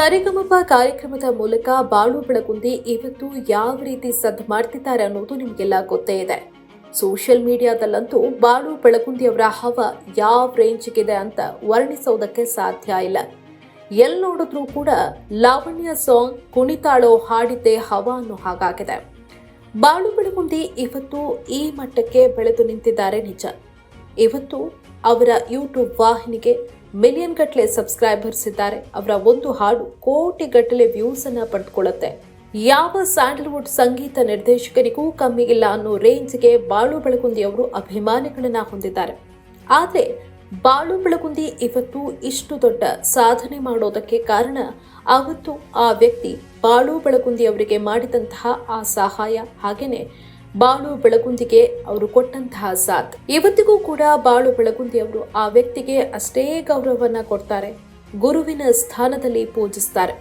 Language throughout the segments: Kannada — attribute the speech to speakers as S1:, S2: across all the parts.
S1: ಸರಿಗಮಪ ಕಾರ್ಯಕ್ರಮದ ಮೂಲಕ ಬಾಳು ಬೆಳಗುಂದಿ ಇವತ್ತು ಯಾವ ರೀತಿ ಸದ್ದು ಮಾಡ್ತಿದ್ದಾರೆ ಅನ್ನೋದು ನಿಮಗೆಲ್ಲ ಗೊತ್ತೇ ಇದೆ. ಸೋಷಿಯಲ್ ಮೀಡಿಯಾದಲ್ಲಂತೂ ಬಾಳು ಬೆಳಗುಂದಿ ಅವರ ಹವ ಯಾವ ರೇಂಜ್ಗಿದೆ ಅಂತ ವರ್ಣಿಸೋದಕ್ಕೆ ಸಾಧ್ಯ ಇಲ್ಲ. ಎಲ್ಲಿ ನೋಡಿದ್ರೂ ಕೂಡ ಲಾವಣ್ಯ ಸಾಂಗ್ ಕುಣಿತಾಳೋ ಹಾಡಿದ್ದೆ ಹವ ಅನ್ನೋ ಹಾಗಾಗಿದೆ. ಬಾಳು ಬೆಳಗುಂದಿ ಇವತ್ತು ಈ ಮಟ್ಟಕ್ಕೆ ಬೆಳೆದು ನಿಂತಿದ್ದಾರೆ ನಿಜ. ಇವತ್ತು ಅವರ ಯೂಟ್ಯೂಬ್ ವಾಹಿನಿಗೆ ಮಿಲಿಯನ್ ಗಟ್ಟಲೆ ಸಬ್ಸ್ಕ್ರೈಬರ್ಸ್ ಇದ್ದಾರೆ. ಅವರ ಒಂದು ಹಾಡು ಕೋಟಿ ಗಟ್ಟಲೆ ವ್ಯೂಸ್ ಅನ್ನ ಪಡೆದುಕೊಳ್ಳುತ್ತೆ ಯಾವ ಸ್ಯಾಂಡಲ್ವುಡ್ ಸಂಗೀತ ನಿರ್ದೇಶಕರಿಗೂ ಕಮ್ಮಿ ಇಲ್ಲ ಅನ್ನೋ ರೇಂಜ್ಗೆ ಬಾಳು ಬೆಳಗುಂದಿ ಅವರು ಅಭಿಮಾನಿಗಳನ್ನ ಹೊಂದಿದ್ದಾರೆ. ಆದರೆ ಬಾಳು ಬೆಳಗುಂದಿ ಇವತ್ತು ಇಷ್ಟು ದೊಡ್ಡ ಸಾಧನೆ ಮಾಡೋದಕ್ಕೆ ಕಾರಣ ಆವತ್ತು ಆ ವ್ಯಕ್ತಿ ಬಾಳು ಬೆಳಗುಂದಿ ಅವರಿಗೆ ಮಾಡಿದಂತಹ ಆ ಸಹಾಯ. ಹಾಗೇನೆ ಬಾಳು ಬೆಳಗುಂದಿಗೆ ಅವರು ಕೊಟ್ಟಂತಹ ಸಾಥ್. ಇವತ್ತಿಗೂ ಕೂಡ ಬಾಳು ಬೆಳಗುಂದಿ ಅವರು ಆ ವ್ಯಕ್ತಿಗೆ ಅಷ್ಟೇ ಗೌರವವನ್ನ ಕೊಡ್ತಾರೆ. ಗುರುವಿನ ಸ್ಥಾನದಲ್ಲಿ ಪೂಜಿಸ್ತಾರೆ.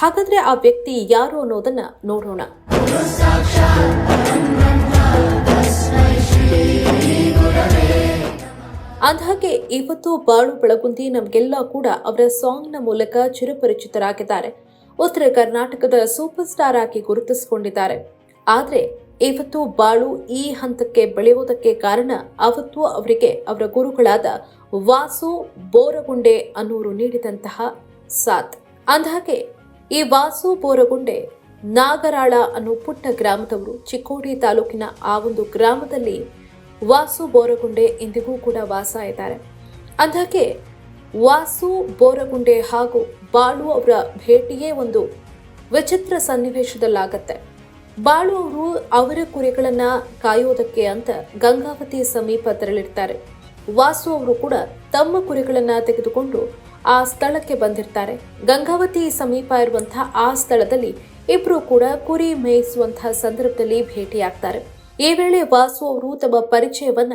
S1: ಹಾಗಾದ್ರೆ ಆ ವ್ಯಕ್ತಿ ಯಾರು ಅನ್ನೋದನ್ನ ನೋಡೋಣ. ಅಂದಹಾಗೆ ಇವತ್ತು ಬಾಳು ಬೆಳಗುಂದಿ ನಮಗೆಲ್ಲ ಕೂಡ ಅವರ ಸಾಂಗ್ನ ಮೂಲಕ ಚಿರಪರಿಚಿತರಾಗಿದ್ದಾರೆ. ಉತ್ತರ ಕರ್ನಾಟಕದ ಸೂಪರ್ ಸ್ಟಾರ್ ಆಗಿ ಗುರುತಿಸಿಕೊಂಡಿದ್ದಾರೆ. ಆದರೆ ಇವತ್ತು ಬಾಳು ಈ ಹಂತಕ್ಕೆ ಬೆಳೆಯುವುದಕ್ಕೆ ಕಾರಣ ಅವತ್ತು ಅವರಿಗೆ ಅವರ ಗುರುಗಳಾದ ವಾಸು ಬೋರಗುಂಡೆ ಅನ್ನೋರು ನೀಡಿದಂತಹ ಸಾಥ್. ಅಂದಹಾಗೆ, ಈ ವಾಸು ಬೋರಗುಂಡೆ ನಾಗರಾಳ ಅನ್ನೋ ಪುಟ್ಟ ಗ್ರಾಮದವರು ಚಿಕ್ಕೋಡಿ ತಾಲೂಕಿನ ಆ ಒಂದು ಗ್ರಾಮದಲ್ಲಿ ವಾಸು ಬೋರಗುಂಡೆ ಇಂದಿಗೂ ಕೂಡ ವಾಸ ಇದ್ದಾರೆ. ಅಂದಹಾಗೆ, ವಾಸು ಬೋರಗುಂಡೆ ಹಾಗೂ ಬಾಳು ಅವರ ಭೇಟಿಯೇ ಒಂದು ವಿಚಿತ್ರ ಸನ್ನಿವೇಶದಲ್ಲಾಗತ್ತೆ. ಬಾಳು ಅವರು ಅವರ ಕುರಿಗಳನ್ನ ಕಾಯೋದಕ್ಕೆ ಅಂತ ಗಂಗಾವತಿ ಸಮೀಪ ತೆರಳಿರ್ತಾರೆ. ವಾಸು ಅವರು ಕೂಡ ತಮ್ಮ ಕುರಿಗಳನ್ನ ತೆಗೆದುಕೊಂಡು ಆ ಸ್ಥಳಕ್ಕೆ ಬಂದಿರ್ತಾರೆ. ಗಂಗಾವತಿ ಸಮೀಪ ಇರುವಂತಹ ಆ ಸ್ಥಳದಲ್ಲಿ ಇಬ್ರು ಕೂಡ ಕುರಿ ಮೇಯಿಸುವಂತಹ ಸಂದರ್ಭದಲ್ಲಿ ಭೇಟಿಯಾಗ್ತಾರೆ. ಈ ವೇಳೆ ವಾಸು ಅವರು ತಮ್ಮ ಪರಿಚಯವನ್ನ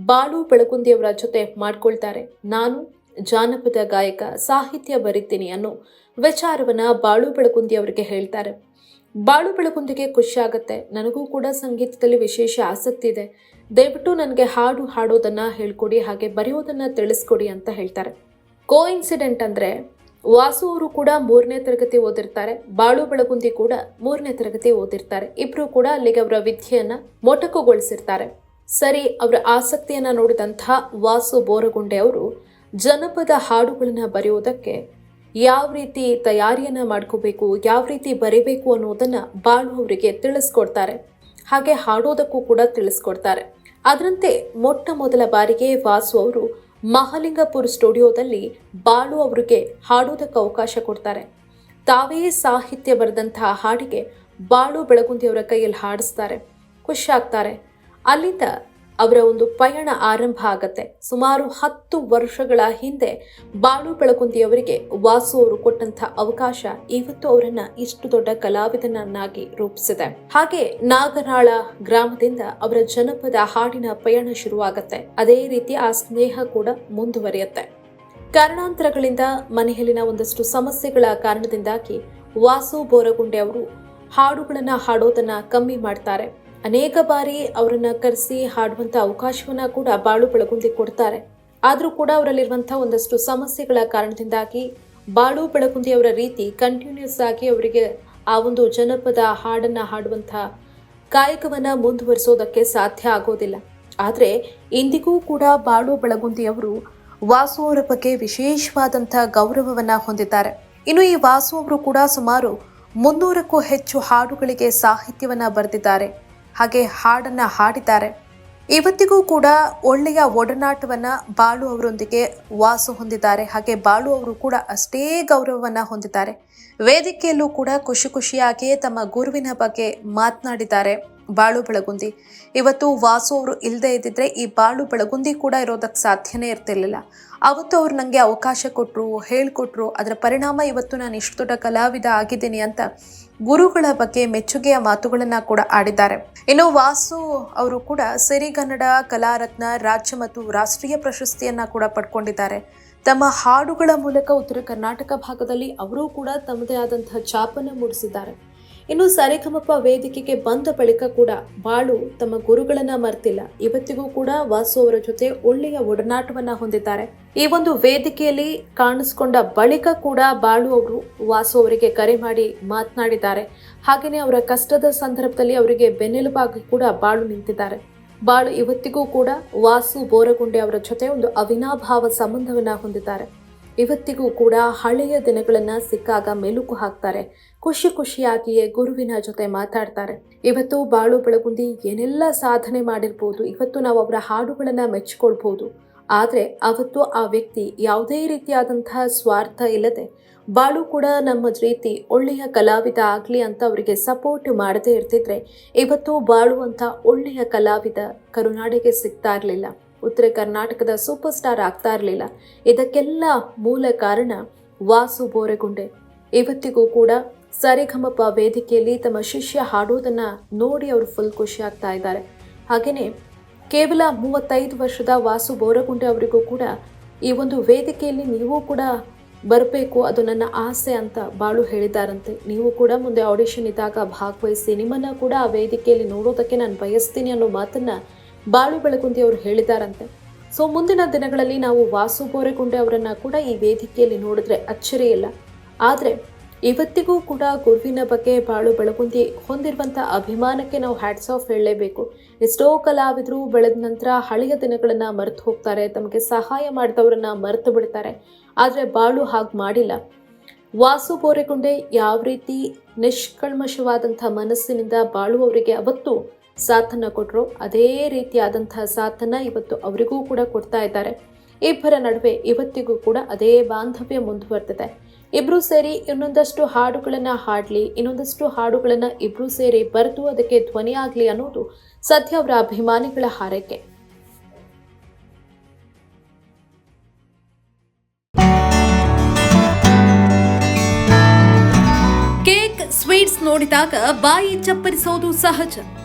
S1: ಬಾಳು ಬೆಳಗುಂದಿಯವರ ಜೊತೆ ಮಾಡ್ಕೊಳ್ತಾರೆ. ನಾನು ಜಾನಪದ ಗಾಯಕ, ಸಾಹಿತ್ಯ ಬರೀತೀನಿ ಅನ್ನೋ ವಿಚಾರವನ್ನ ಬಾಳು ಬೆಳಗುಂದಿ ಅವರಿಗೆ ಹೇಳ್ತಾರೆ. ಬಾಳು ಬೆಳಗುಂದಿಗೆ ಖುಷಿ ಆಗುತ್ತೆ ನನಗೂ ಕೂಡ ಸಂಗೀತದಲ್ಲಿ ವಿಶೇಷ ಆಸಕ್ತಿ ಇದೆ. ದಯವಿಟ್ಟು ನನಗೆ ಹಾಡು ಹಾಡೋದನ್ನು ಹೇಳ್ಕೊಡಿ, ಹಾಗೆ ಬರೆಯೋದನ್ನು ತಿಳಿಸ್ಕೊಡಿ ಅಂತ ಹೇಳ್ತಾರೆ. ಕೋ ಇನ್ಸಿಡೆಂಟ್ ಅಂದ್ರೆ ವಾಸು ಅವರು ಕೂಡ ಮೂರನೇ ತರಗತಿ ಓದಿರ್ತಾರೆ, ಬಾಳು ಬೆಳಗುಂದಿ ಕೂಡ ಮೂರನೇ ತರಗತಿ ಓದಿರ್ತಾರೆ. ಇಬ್ರು ಕೂಡ ಅಲ್ಲಿಗೆ ಅವರ ವಿದ್ಯೆಯನ್ನು ಮೊಟಕುಗೊಳಿಸಿರ್ತಾರೆ. ಸರಿ, ಅವರ ಆಸಕ್ತಿಯನ್ನ ನೋಡಿದಂತಹ ವಾಸು ಬೋರಗುಂಡೆ ಅವರು ಜನಪದ ಹಾಡುಗಳನ್ನ ಬರೆಯೋದಕ್ಕೆ ಯಾವ ರೀತಿ ತಯಾರಿಯನ್ನ ಮಾಡ್ಕೋಬೇಕು, ಯಾವ ರೀತಿ ಬರೀಬೇಕು ಅನ್ನೋದನ್ನ ಬಾಳು ಅವರಿಗೆ ತಿಳಿಸ್ಕೊಡ್ತಾರೆ. ಹಾಗೆ ಹಾಡೋದಕ್ಕೂ ಕೂಡ ತಿಳಿಸ್ಕೊಡ್ತಾರೆ. ಅದರಂತೆ ಮೊಟ್ಟ ಮೊದಲ ಬಾರಿಗೆ ವಾಸು ಅವರು ಮಹಾಲಿಂಗಪುರ ಸ್ಟುಡಿಯೋದಲ್ಲಿ ಬಾಳು ಅವರಿಗೆ ಹಾಡೋದಕ್ಕೆ ಅವಕಾಶ ಕೊಡ್ತಾರೆ. ತಾವೇ ಸಾಹಿತ್ಯ ಬರೆದಂತಹ ಹಾಡಿಗೆ ಬಾಳು ಬೆಳಗುಂದಿಯವರ ಕೈಯಲ್ಲಿ ಹಾಡಿಸ್ತಾರೆ. ಖುಷಿ ಆಗ್ತಾರೆ. ಅಲ್ಲಿಂದ ಅವರ ಒಂದು ಪಯಣ ಆರಂಭ ಆಗತ್ತೆ. ಸುಮಾರು ಹತ್ತು ವರ್ಷಗಳ ಹಿಂದೆ ಬಾಳು ಬೆಳಗುಂದಿಯವರಿಗೆ ವಾಸು ಅವರು ಕೊಟ್ಟಂತ ಅವಕಾಶ ಇವತ್ತು ಅವರನ್ನ ಇಷ್ಟು ದೊಡ್ಡ ಕಲಾವಿದನನ್ನಾಗಿ ರೂಪಿಸಿದೆ. ಹಾಗೆ ನಾಗರಾಳ ಗ್ರಾಮದಿಂದ ಅವರ ಜನಪದ ಹಾಡಿನ ಪಯಣ ಶುರುವಾಗತ್ತೆ. ಅದೇ ರೀತಿ ಆ ಸ್ನೇಹ ಕೂಡ ಮುಂದುವರಿಯುತ್ತೆ. ಕಾರಣಾಂತರಗಳಿಂದ ಮನೆಯಲ್ಲಿನ ಒಂದಷ್ಟು ಸಮಸ್ಯೆಗಳ ಕಾರಣದಿಂದಾಗಿ ವಾಸು ಬೋರಗುಂಡೆ ಅವರು ಹಾಡುಗಳನ್ನ ಹಾಡೋದನ್ನ ಕಮ್ಮಿ ಮಾಡ್ತಾರೆ. ಅನೇಕ ಬಾರಿ ಅವರನ್ನ ಕರೆಸಿ ಹಾಡುವಂತ ಅವಕಾಶವನ್ನ ಕೂಡ ಬಾಳು ಬೆಳಗುಂದಿ ಕೊಡ್ತಾರೆ. ಆದರೂ ಕೂಡ ಅವರಲ್ಲಿರುವಂತಹ ಒಂದಷ್ಟು ಸಮಸ್ಯೆಗಳ ಕಾರಣದಿಂದಾಗಿ ಬಾಳು ಬೆಳಗುಂದಿ ಅವರ ರೀತಿ ಕಂಟಿನ್ಯೂಸ್ ಆಗಿ ಅವರಿಗೆ ಆ ಒಂದು ಜನಪದ ಹಾಡನ್ನ ಹಾಡುವಂತಹ ಕಾಯಕವನ್ನ ಮುಂದುವರಿಸೋದಕ್ಕೆ ಸಾಧ್ಯ ಆಗೋದಿಲ್ಲ. ಆದರೆ ಇಂದಿಗೂ ಕೂಡ ಬಾಳು ಬೆಳಗುಂದಿ ಅವರು ವಾಸು ಅವರ ಬಗ್ಗೆ ವಿಶೇಷವಾದಂಥ ಗೌರವವನ್ನ ಹೊಂದಿದ್ದಾರೆ. ಇನ್ನು ಈ ವಾಸು ಅವರು ಕೂಡ ಸುಮಾರು ಮುನ್ನೂರಕ್ಕೂ ಹೆಚ್ಚು ಹಾಡುಗಳಿಗೆ ಸಾಹಿತ್ಯವನ್ನ ಬರೆದಿದ್ದಾರೆ. ಹಾಗೆ ಹಾಡನ್ನ ಹಾಡಿದ್ದಾರೆ. ಇವತ್ತಿಗೂ ಕೂಡ ಒಳ್ಳೆಯ ಒಡನಾಟವನ್ನ ಬಾಳು ಅವರೊಂದಿಗೆ ವಾಸು ಹೊಂದಿದ್ದಾರೆ. ಹಾಗೆ ಬಾಳು ಅವರು ಕೂಡ ಅಷ್ಟೇ ಗೌರವವನ್ನ ಹೊಂದಿದ್ದಾರೆ. ವೇದಿಕೆಯಲ್ಲೂ ಕೂಡ ಖುಷಿ ಖುಷಿಯಾಗಿಯೇ ತಮ್ಮ ಗುರುವಿನ ಬಗ್ಗೆ ಮಾತನಾಡಿದ್ದಾರೆ ಬಾಳು ಬೆಳಗುಂದಿ. ಇವತ್ತು ವಾಸು ಅವರು ಇಲ್ಲದೆ ಇದ್ದಿದ್ರೆ ಈ ಬಾಳು ಬೆಳಗುಂದಿ ಕೂಡ ಇರೋದಕ್ಕೆ ಸಾಧ್ಯನೇ ಇರ್ತಿರ್ಲಿಲ್ಲ. ಅವತ್ತು ಅವ್ರು ನನಗೆ ಅವಕಾಶ ಕೊಟ್ಟರು ಹೇಳಿಕೊಟ್ರು, ಅದರ ಪರಿಣಾಮ ಇವತ್ತು ನಾನು ಇಷ್ಟು ದೊಡ್ಡ ಕಲಾವಿದ ಆಗಿದ್ದೀನಿ ಅಂತ ಗುರುಗಳ ಬಗ್ಗೆ ಮೆಚ್ಚುಗೆಯ ಮಾತುಗಳನ್ನು ಕೂಡ ಆಡಿದ್ದಾರೆ. ಇನ್ನು ವಾಸು ಅವರು ಕೂಡ ಸಿರಿಗನ್ನಡ ಕಲಾರತ್ನ ರಾಜ್ಯ ಮತ್ತು ರಾಷ್ಟ್ರೀಯ ಪ್ರಶಸ್ತಿಯನ್ನು ಕೂಡ ಪಡ್ಕೊಂಡಿದ್ದಾರೆ. ತಮ್ಮ ಹಾಡುಗಳ ಮೂಲಕ ಉತ್ತರ ಕರ್ನಾಟಕ ಭಾಗದಲ್ಲಿ ಅವರೂ ಕೂಡ ತಮ್ಮದೇ ಆದಂತಹ ಛಾಪನ್ನು ಮೂಡಿಸಿದ್ದಾರೆ. ಇನ್ನು ಸರಿಗಮಪ ವೇದಿಕೆಗೆ ಬಂದ ಬಳಿಕ ಕೂಡ ಬಾಳು ತಮ್ಮ ಗುರುಗಳನ್ನ ಮರ್ತಿಲ್ಲ. ಇವತ್ತಿಗೂ ಕೂಡ ವಾಸು ಅವರ ಜೊತೆ ಒಳ್ಳೆಯ ಒಡನಾಟವನ್ನ ಹೊಂದಿದ್ದಾರೆ. ಈ ಒಂದು ವೇದಿಕೆಯಲ್ಲಿ ಕಾಣಿಸ್ಕೊಂಡ ಬಳಿಕ ಕೂಡ ಬಾಳು ಅವರು ವಾಸು ಅವರಿಗೆ ಕರೆ ಮಾಡಿ ಮಾತನಾಡಿದ್ದಾರೆ. ಹಾಗೆಯೇ ಅವರ ಕಷ್ಟದ ಸಂದರ್ಭದಲ್ಲಿ ಅವರಿಗೆ ಬೆನ್ನೆಲುಬಾಗಿ ಕೂಡ ಬಾಳು ನಿಂತಿದ್ದಾರೆ. ಬಾಳು ಇವತ್ತಿಗೂ ಕೂಡ ವಾಸು ಬೋರಗುಂಡೆ ಅವರ ಜೊತೆ ಒಂದು ಅವಿನಾಭಾವ ಸಂಬಂಧವನ್ನ ಹೊಂದಿದ್ದಾರೆ. ಇವತ್ತಿಗೂ ಕೂಡ ಹಳೆಯ ದಿನಗಳನ್ನ ಸಿಕ್ಕಾಗ ಮೆಲುಕು ಹಾಕ್ತಾರೆ. ಖುಷಿ ಖುಷಿಯಾಗಿಯೇ ಗುರುವಿನ ಜೊತೆ ಮಾತಾಡ್ತಾರೆ. ಇವತ್ತು ಬಾಳು ಬೆಳಗುಂದಿ ಏನೆಲ್ಲ ಸಾಧನೆ ಮಾಡಿರ್ಬೋದು, ಇವತ್ತು ನಾವು ಅವರ ಹಾಡುಗಳನ್ನ ಮೆಚ್ಚಿಕೊಳ್ಬಹುದು ಆದರೆ ಅವತ್ತು ಆ ವ್ಯಕ್ತಿ ಯಾವುದೇ ರೀತಿಯಾದಂತಹ ಸ್ವಾರ್ಥ ಇಲ್ಲದೆ, ಬಾಳು ಕೂಡ ನಮ್ಮ ರೀತಿ ಒಳ್ಳೆಯ ಕಲಾವಿದ ಆಗಲಿ ಅಂತ ಅವರಿಗೆ ಸಪೋರ್ಟ್ ಮಾಡದೇ ಇರ್ತಿದ್ರೆ, ಇವತ್ತು ಬಾಳು ಅಂತ ಒಳ್ಳೆಯ ಕಲಾವಿದ ಕರುನಾಡಿಗೆ ಸಿಗ್ತಾ ಇರಲಿಲ್ಲ. ಉತ್ತರ ಕರ್ನಾಟಕದ ಸೂಪರ್ ಸ್ಟಾರ್ ಆಗ್ತಾ ಇರಲಿಲ್ಲ. ಇದಕ್ಕೆಲ್ಲ ಮೂಲ ಕಾರಣ ವಾಸು ಬೋರೆಗುಂಡೆ. ಇವತ್ತಿಗೂ ಕೂಡ ಸರಿಗಮಪ ವೇದಿಕೆಯಲ್ಲಿ ತಮ್ಮ ಶಿಷ್ಯ ಹಾಡೋದನ್ನ ನೋಡಿ ಅವರು ಫುಲ್ ಖುಷಿ ಆಗ್ತಾ ಇದ್ದಾರೆ. ಹಾಗೆಯೇ ಕೇವಲ ಮೂವತ್ತೈದು ವರ್ಷದ ವಾಸು ಬೋರಗುಂಡೆ ಅವರಿಗೂ ಕೂಡ ಈ ಒಂದು ವೇದಿಕೆಯಲ್ಲಿ ನೀವು ಕೂಡ ಬರಬೇಕು, ಅದು ನನ್ನ ಆಸೆ ಅಂತ ಬಾಳು ಹೇಳಿದಾರಂತೆ ನೀವು ಕೂಡ ಮುಂದೆ ಆಡಿಷನ್ ಇದ್ದಾಗ ಭಾಗವಹಿಸಿ, ನಿಮ್ಮನ್ನು ಕೂಡ ಆ ವೇದಿಕೆಯಲ್ಲಿ ನೋಡೋದಕ್ಕೆ ನಾನು ಬಯಸ್ತೀನಿ ಅನ್ನೋ ಮಾತನ್ನ ಬಾಳು ಬೆಳಗುಂದಿ ಅವರು ಹೇಳಿದಾರಂತೆ ಸೊ ಮುಂದಿನ ದಿನಗಳಲ್ಲಿ ನಾವು ವಾಸು ಬೋರೆಗುಂಡೆ ಅವರನ್ನ ಕೂಡ ಈ ವೇದಿಕೆಯಲ್ಲಿ ನೋಡಿದ್ರೆ ಅಚ್ಚರಿ ಇಲ್ಲ. ಆದರೆ, ಇವತ್ತಿಗೂ ಕೂಡ ಗುರುವಿನ ಬಗ್ಗೆ ಬಾಳು ಬೆಳಗುಂದಿ ಹೊಂದಿರುವಂಥ ಅಭಿಮಾನಕ್ಕೆ ನಾವು ಹ್ಯಾಟ್ಸ್ ಆಫ್ ಹೇಳಲೇಬೇಕು. ಎಷ್ಟೋ ಕಲಾವಿದರು ಬೆಳೆದ ನಂತರ ಹಳೆಯ ದಿನಗಳನ್ನು ಮರೆತು ಹೋಗ್ತಾರೆ, ತಮಗೆ ಸಹಾಯ ಮಾಡಿದವರನ್ನ ಮರೆತು ಬಿಡ್ತಾರೆ. ಆದರೆ ಬಾಳು ಹಾಗೆ ಮಾಡಿಲ್ಲ. ವಾಸು ಬೋರೆಗುಂಡೆ ಯಾವ ರೀತಿ ನಿಷ್ಕಲ್ಮಶವಾದಂಥ ಮನಸ್ಸಿನಿಂದ ಬಾಳು ಅವರಿಗೆ ಅವತ್ತು ಸಾಥನ್ನ ಕೊಟ್ಟರು ಅದೇ ರೀತಿಯಾದಂತಹ ಸಾಥನ್ನ ಇವತ್ತು ಅವರಿಗೂ ಕೂಡ ಕೊಡ್ತಾ ಇದ್ದಾರೆ. ಇಬ್ಬರ ನಡುವೆ ಇವತ್ತಿಗೂ ಕೂಡ ಅದೇ ಬಾಂಧವ್ಯ ಮುಂದುವರೆದಿದೆ. ಇಬ್ರು ಸೇರಿ ಇನ್ನೊಂದಷ್ಟು ಹಾಡುಗಳನ್ನ ಹಾಡ್ಲಿ, ಇನ್ನೊಂದಷ್ಟು ಹಾಡುಗಳನ್ನ ಇಬ್ರು ಸೇರಿ ಬರೆದು ಅದಕ್ಕೆ ಧ್ವನಿ ಆಗ್ಲಿ ಅನ್ನೋದು ಸದ್ಯ ಅವರ ಅಭಿಮಾನಿಗಳ ಹಾರೈಕೆ. ಕೇಕ್, ಸ್ವೀಟ್ಸ್ ನೋಡಿದಾಗ ಬಾಯಿ ಚಪ್ಪರಿಸೋದು ಸಹಜ.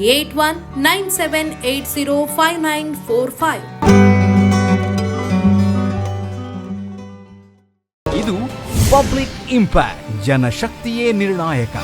S1: Eight one nine seven eight zero five nine four five.
S2: ಇದು ಪಬ್ಲಿಕ್ ಇಂಪ್ಯಾಕ್ಟ್, ಜನಶಕ್ತಿಯೇ ನಿರ್ಣಾಯಕ.